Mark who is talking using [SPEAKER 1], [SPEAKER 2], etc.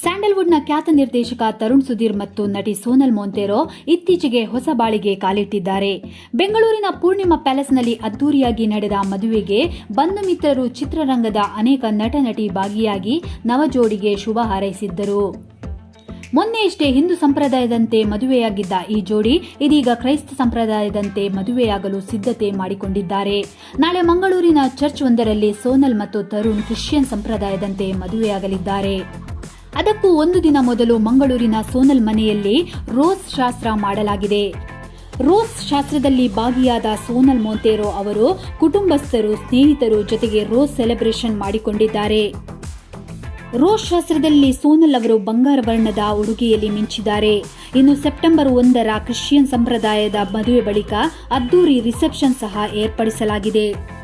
[SPEAKER 1] ಸ್ಯಾಂಡಲ್ವುಡ್ನ ಖ್ಯಾತ ನಿರ್ದೇಶಕ ತರುಣ್ ಸುಧೀರ್ ಮತ್ತು ನಟಿ ಸೋನಲ್ ಮೊಂತೇರೋ ಇತ್ತೀಚೆಗೆ ಹೊಸ ಬಾಳಿಗೆ ಕಾಲಿಟ್ಟಿದ್ದಾರೆ. ಬೆಂಗಳೂರಿನ ಪೂರ್ಣಿಮಾ ಪ್ಯಾಲೇಸ್ನಲ್ಲಿ ಅದ್ದೂರಿಯಾಗಿ ನಡೆದ ಮದುವೆಗೆ ಬಂಧು ಮಿತ್ರರು ಚಿತ್ರರಂಗದ ಅನೇಕ ನಟ ನಟಿ ಭಾಗಿಯಾಗಿ ನವಜೋಡಿಗೆ ಶುಭ ಹಾರೈಸಿದ್ದರು. ಮೊನ್ನೆಯಷ್ಟೇ ಹಿಂದೂ ಸಂಪ್ರದಾಯದಂತೆ ಮದುವೆಯಾಗಿದ್ದ ಈ ಜೋಡಿ ಇದೀಗ ಕ್ರೈಸ್ತ ಸಂಪ್ರದಾಯದಂತೆ ಮದುವೆಯಾಗಲು ಸಿದ್ಧತೆ ಮಾಡಿಕೊಂಡಿದ್ದಾರೆ. ನಾಳೆ ಮಂಗಳೂರಿನ ಚರ್ಚ್ ಒಂದರಲ್ಲಿ ಸೋನಲ್ ಮತ್ತು ತರುಣ್ ಕ್ರಿಶ್ಚಿಯನ್ ಸಂಪ್ರದಾಯದಂತೆ ಮದುವೆಯಾಗಲಿದ್ದಾರೆ. ಅದಕ್ಕೂ ಒಂದು ದಿನ ಮೊದಲು ಮಂಗಳೂರಿನ ಸೋನಲ್ ಮನೆಯಲ್ಲಿ ರೋಸ್ ಶಾಸ್ತ್ರ ಮಾಡಲಾಗಿದೆ. ರೋಸ್ ಶಾಸ್ತ್ರದಲ್ಲಿ ಭಾಗಿಯಾದ ಸೋನಲ್ ಮೊಂತೇರೋ ಅವರು ಕುಟುಂಬಸ್ಥರು, ಸ್ನೇಹಿತರು ಜೊತೆಗೆ ರೋಸ್ ಸೆಲೆಬ್ರೇಷನ್ ಮಾಡಿಕೊಂಡಿದ್ದಾರೆ. ರೋಸ್ ಶಾಸ್ತ್ರದಲ್ಲಿ ಸೋನಲ್ ಅವರು ಬಂಗಾರ ವರ್ಣದ ಉಡುಗೆಯಲ್ಲಿ ಮಿಂಚಿದ್ದಾರೆ. ಇನ್ನು ಸೆಪ್ಟೆಂಬರ್ ಒಂದರ ಕ್ರಿಶ್ಚಿಯನ್ ಸಂಪ್ರದಾಯದ ಮದುವೆ ಬಳಿಕ ಅದ್ದೂರಿ ರಿಸೆಪ್ಷನ್ ಸಹ ಏರ್ಪಡಿಸಲಾಗಿದೆ.